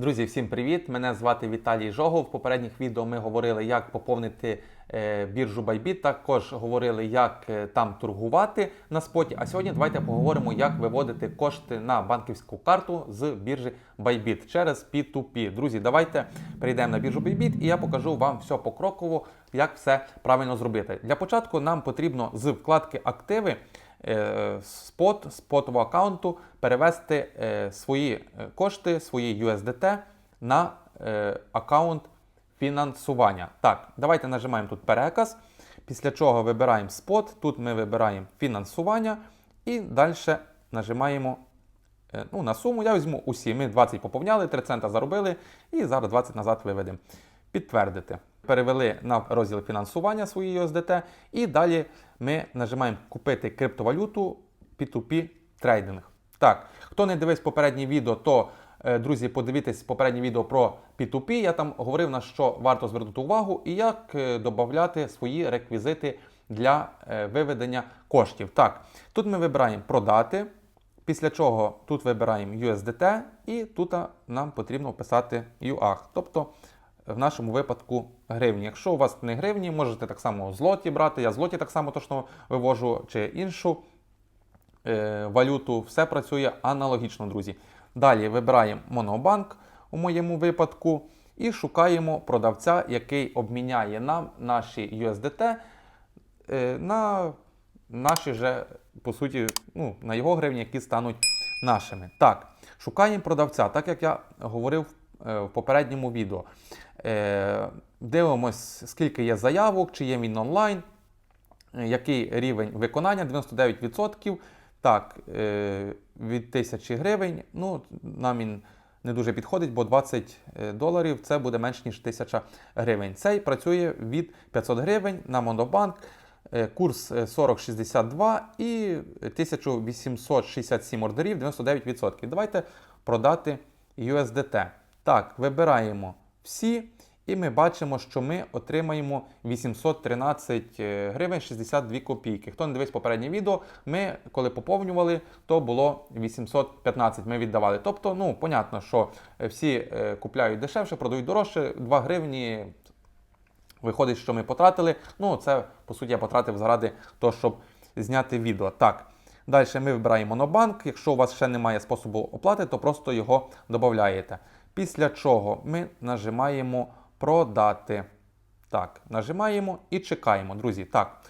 Друзі, всім привіт! Мене звати Віталій Жогов. В попередніх відео ми говорили, як поповнити е, біржу Bybit. Також говорили, як е, там торгувати на споті. А сьогодні давайте поговоримо, як виводити кошти на банківську карту з біржі Bybit через P2P. Друзі, давайте перейдемо на біржу Bybit і я покажу вам все покроково, як все правильно зробити. Для початку нам потрібно з вкладки Активи спот, спотового аккаунту перевести е, свої е, кошти, свої USDT на е, аккаунт фінансування. Так, давайте нажимаємо тут переказ. Після чого вибираємо спот. Тут ми вибираємо фінансування і далі нажимаємо е, ну, на суму. Я візьму усі. Ми 20 поповняли, 3 цента заробили і зараз 20 назад виведемо. Підтвердити. Перевели на розділ фінансування свої USDT, і далі ми нажимаємо купити криптовалюту P2P трейдинг. Так, хто не дивився попереднє відео, то, е, друзі, подивіться попереднє відео про P2P. Я там говорив, на що варто звернути увагу і як е, додати свої реквізити для е, виведення коштів. Так, тут ми вибираємо продати. Після чого тут вибираємо USDT, і тут нам потрібно вписати UAH, тобто в нашому випадку гривні. Якщо у вас не гривні, можете так само злоті брати. Я злоті так само точно вивожу, чи іншу е, валюту. Все працює аналогічно, друзі. Dалі вибираємо Монобанк у моєму випадку і шукаємо продавця, який обміняє нам наші USDT е, на наші же, по суті, ну, на його гривні, які стануть нашими. Так, шукаємо продавця, так як я говорив е, в попередньому відео. Е, Дивимось, скільки є заявок, чи є він онлайн, е, який рівень виконання 99%. Так, е, від 1000 гривень. Ну, нам він не дуже підходить, бо 20 доларів це буде менш ніж 1000 гривень. Цей працює від 500 гривень на Монобанк. Курс е, 40,62 і 1867 ордерів 99%. Давайте продати USDT. Так, вибираємо всі, і ми бачимо, що ми отримаємо 813 е, гривень 62 копійки. Хто не дивився попереднє відео, ми коли поповнювали, то було 815 ми віддавали. Тобто, ну, понятно, що всі е, купляють дешевше, продають дорожче, 2 гривні Виходить, що ми потратили. Ну, це, по суті, я потратив заради того, щоб зняти відео. Так. Далі ми вибираємо монобанк. Якщо у вас ще немає способу оплати, то просто його додаєте. Після чого ми нажимаємо продати. Так, нажимаємо і чекаємо, друзі. Так.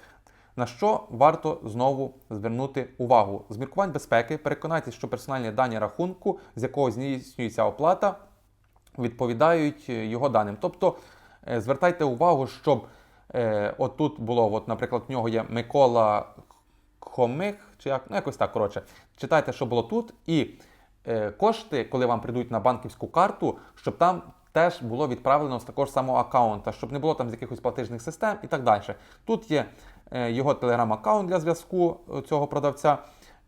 На що варто знову звернути увагу? З міркувань безпеки, переконайтеся, що персональні дані рахунку, з якого здійснюється оплата, відповідають його даним. Тобто Е, звертайте увагу, щоб е, отут було, от, наприклад, в нього є Микола Хомих, чи як, ну якось так, коротше. Читайте, що було тут, і е, кошти, коли вам прийдуть на банківську карту, щоб там теж було відправлено з такого ж самого аккаунта, щоб не було там з якихось платежних систем і так далі. Тут є е, його телеграм-аккаунт для зв'язку е, цього продавця.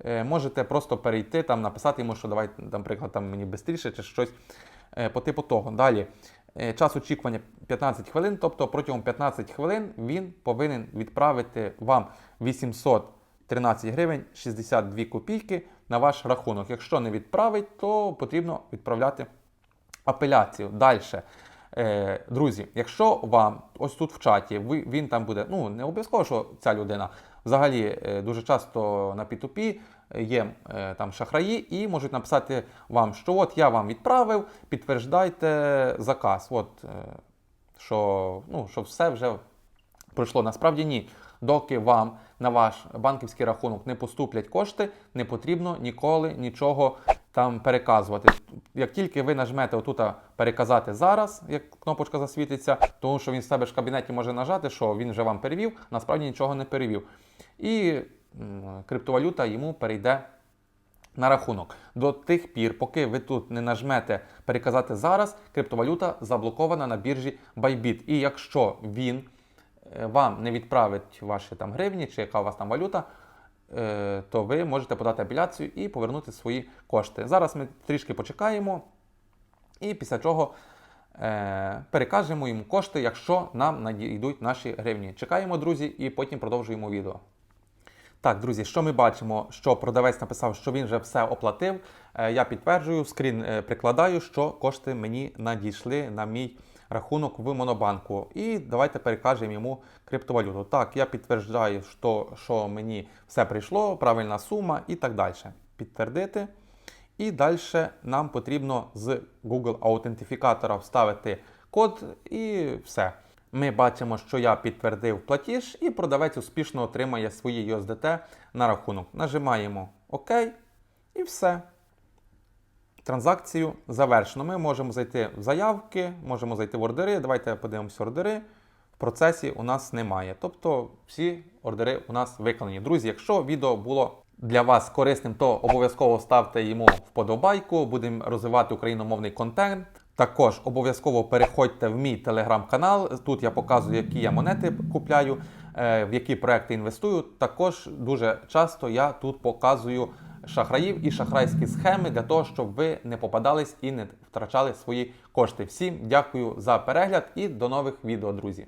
Е, можете просто перейти, там, написати йому, що давайте, наприклад, там мені швидше чи щось е, по типу того. Далі. Е, час очікування 15 хвилин, тобто протягом 15 хвилин він повинен відправити вам 813 гривень 62 копійки на ваш рахунок. Якщо не відправить, то потрібно відправляти апеляцію. Далі. Е, друзі, якщо вам ось тут в чаті він там буде, ну не обов'язково, що ця людина взагалі е, дуже часто на P2P є е, там шахраї і можуть написати вам, що от я вам відправив, підтверждайте заказ. От, що, ну, що все вже пройшло. Насправді ні. Доки вам на ваш банківський рахунок не поступлять кошти, не потрібно ніколи нічого там переказувати. Як тільки ви нажмете отут переказати зараз, як кнопочка засвітиться, тому що він в себе ж в кабінеті може нажати, що він вже вам перевів, насправді нічого не перевів. І криптовалюта йому перейде на рахунок. До тих пір, поки ви тут не нажмете переказати зараз, криптовалюта заблокована на біржі Bybit. І якщо він вам не відправить ваші там гривні чи яка у вас там валюта, е, то ви можете подати апеляцію і повернути свої кошти. Зараз ми трішки почекаємо, і після чого е, перекажемо йому кошти, якщо нам надійдуть наші гривні. Чекаємо, друзі, і потім продовжуємо відео. Так, друзі, що ми бачимо? Що продавець написав, що він вже все оплатив. Е, Я підтверджую, скрін е, прикладаю, що кошти мені надійшли на мій рахунок в Монобанку. І давайте перекажемо йому криптовалюту. Так, я підтверджую, що, що мені все прийшло, правильна сума і так далі. Підтвердити. І далі нам потрібно з Google аутентифікатора вставити код і все. Ми бачимо, що я підтвердив платіж, і продавець успішно отримає свої USDT на рахунок. Нажимаємо ОК і все. Транзакцію завершено. Ми можемо зайти в заявки, можемо зайти в ордери. Давайте подивимося ордери. В процесі у нас немає. Тобто всі ордери у нас виконані. Друзі, якщо відео було для вас корисним, то обов'язково ставте йому вподобайку. Будемо розвивати україномовний контент. Також обов'язково переходьте в мій телеграм-канал. Тут я показую, які я монети купляю, е, в які проекти інвестую. Також дуже часто я тут показую шахраїв і шахрайські схеми для того, щоб ви не попадались і не втрачали свої кошти. Всім дякую за перегляд і до нових відео, друзі.